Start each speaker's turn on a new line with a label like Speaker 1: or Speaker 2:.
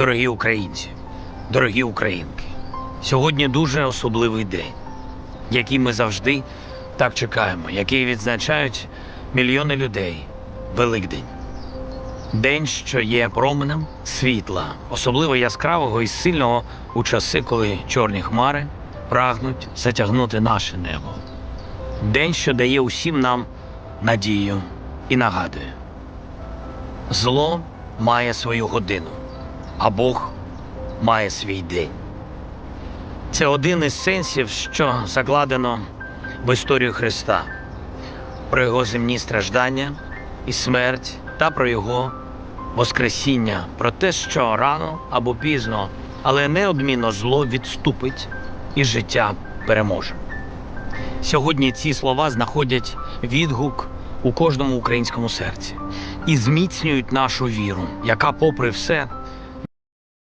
Speaker 1: Дорогі українці, дорогі українки, сьогодні дуже особливий день, який ми завжди так чекаємо, який відзначають мільйони людей. Великдень. День, що є променем світла, особливо яскравого і сильного у часи, коли чорні хмари прагнуть затягнути наше небо. День, що дає усім нам надію і нагадує. Зло має свою годину, а Бог має свій день. Це один із сенсів, що закладено в історію Христа, про його земні страждання і смерть та про його Воскресіння, про те, що рано або пізно, але неодмінно зло відступить і життя переможе. Сьогодні ці слова знаходять відгук у кожному українському серці і зміцнюють нашу віру, яка, попри все,